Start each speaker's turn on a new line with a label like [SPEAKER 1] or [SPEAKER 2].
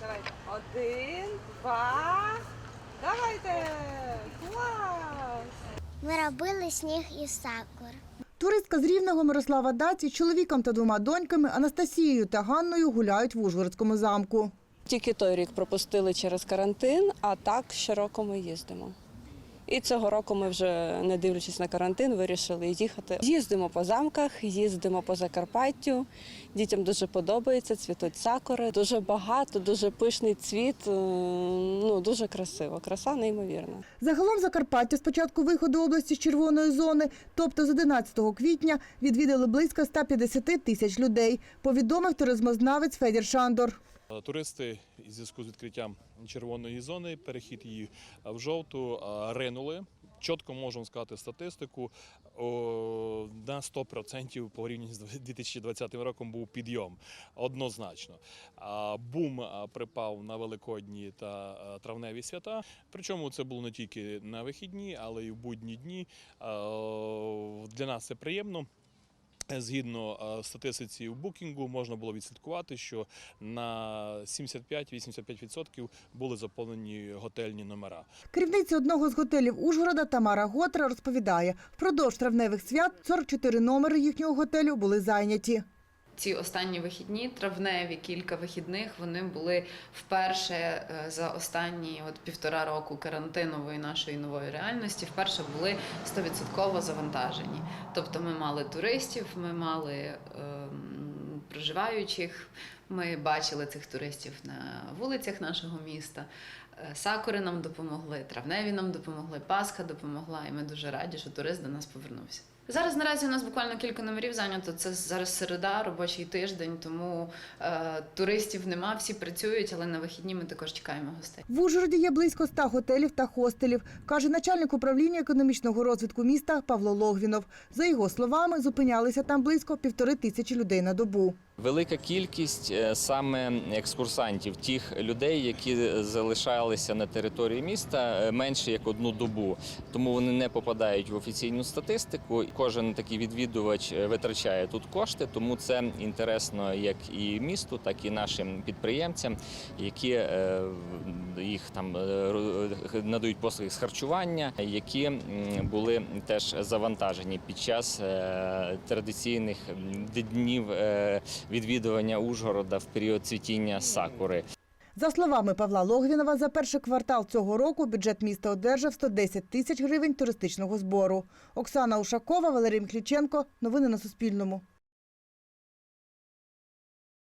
[SPEAKER 1] Давайте. Один, два. Давайте. Клас.
[SPEAKER 2] Ми робили сніг із сакур.
[SPEAKER 3] Туристка з Рівного Мирослава Даці чоловіком та двома доньками Анастасією та Ганною гуляють в Ужгородському замку.
[SPEAKER 4] Тільки той рік пропустили через карантин, а так щороку ми їздимо. І цього року ми вже, не дивлячись на карантин, вирішили їхати. Їздимо по замках, їздимо по Закарпаттю. Дітям дуже подобається, цвітуть сакури. Дуже багато, дуже пишний цвіт. е, Ну дуже красиво. Краса неймовірна.
[SPEAKER 3] Загалом Закарпаття з початку виходу області з червоної зони, тобто з 11 квітня, відвідали близько 150 тисяч людей, повідомив туризмознавець Федір Шандор.
[SPEAKER 5] Е, Туристи у зв'язку з відкриттям червоної зони, перехід її в жовту, е, ринули. Чітко можемо сказати статистику. На 100% по порівнянні з 2020 роком був підйом. Однозначно. Бум е, припав на великодні та е, травневі свята. Причому це було не тільки на вихідні, але й в будні дні. Е, Для нас це приємно. Згідно е, статистиці в букінгу можна було відслідкувати, що на 75-85% були заповнені готельні номера.
[SPEAKER 3] Керівниця одного з готелів Ужгорода Тамара Готра розповідає, впродовж травневих свят 44 номери їхнього готелю були зайняті.
[SPEAKER 6] Ці останні вихідні, травневі кілька вихідних, вони були вперше е, за останні от півтора року карантинової нашої нової реальності, вперше були 100% завантажені. Тобто ми мали туристів, ми мали е, проживаючих, ми бачили цих туристів на вулицях нашого міста. Е, Сакури нам допомогли, травневі нам допомогли, Пасха допомогла, і ми дуже раді, що турист до нас повернувся. Зараз наразі у нас буквально кілька номерів зайнято. Це зараз середа, робочий тиждень, тому е, туристів нема, всі працюють, але на вихідні ми також чекаємо гостей.
[SPEAKER 3] В Ужгороді є близько 100 готелів та хостелів, каже начальник управління економічного розвитку міста Павло Логвінов. За його словами, зупинялися там близько півтори тисячі людей на добу.
[SPEAKER 7] Велика кількість е, саме екскурсантів, тих людей, які залишалися на території міста е, менше як одну добу, тому вони не попадають в офіційну статистику. Кожен такий відвідувач е, витрачає тут кошти, тому це інтересно як і місту, так і нашим підприємцям, які їх там надають послуги з харчування, які були теж завантажені під час традиційних днів відвідування Ужгорода в період цвітіння сакури.
[SPEAKER 3] За словами Павла Логвінова, за перший квартал цього року бюджет міста одержав 110 тисяч гривень туристичного збору. Оксана Ушакова, Валерій Мкліченко. Новини на Суспільному.